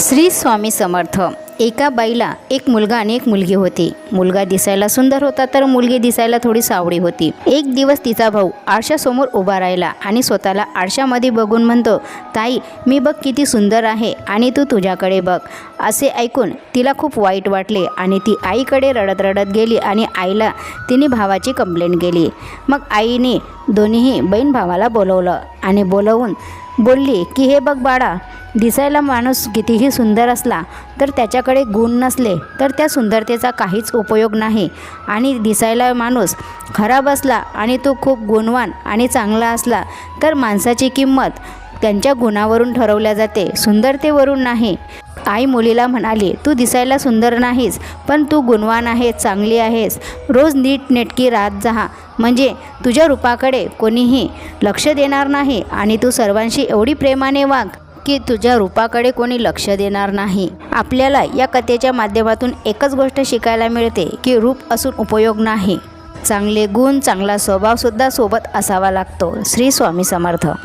श्री स्वामी समर्थ. एका बाईला एक मुलगा आणि एक मुलगी होती. मुलगा दिसायला सुंदर होता तर मुलगी दिसायला थोडी सावळी होती. एक दिवस तिचा भाऊ आरशासमोर उभा राहिला आणि स्वतःला आरशामध्ये बघून म्हणतो ताई मी बघ किती सुंदर आहे आणि तू तुझ्याकडे बघ. असे ऐकून तिला खूप वाईट वाटले आणि ती आईकडे रडत रडत गेली आणि आईला तिने भावाची कंप्लेंट केली. मग आईने दोन्हीही बहीण भावाला बोलवलं आणि बोलवून बोलली की हे बघ बाळा दिसायला माणूस कितीही सुंदर असला तर त्याच्याकडे गुण नसले तर त्या सुंदरतेचा काहीच उपयोग नाही. आणि दिसायला माणूस खराब असला आणि तो खूप गुणवान आणि चांगला असला तर माणसाची किंमत त्यांच्या गुणावरून ठरवल्या जाते. सुंदरतेवरून नाही आई मुलीला म्हणाली तू दिसायला सुंदर नाहीस पण तू गुणवान आहेस चांगली आहेस. रोज नीट नेटकी राहत जा म्हणजे तुझ्या रूपाकडे कोणीही लक्ष देणार नाही आणि तू सर्वांशी एवढी प्रेमाने वाग की तुझ्या रूपाकडे कोणी लक्ष देणार नाही. आपल्याला या कथेच्या माध्यमातून एकच गोष्ट शिकायला मिळते की रूप असून उपयोग नाही. चांगले गुण चांगला स्वभावसुद्धा सोबत असावा लागतो. श्री स्वामी समर्थ.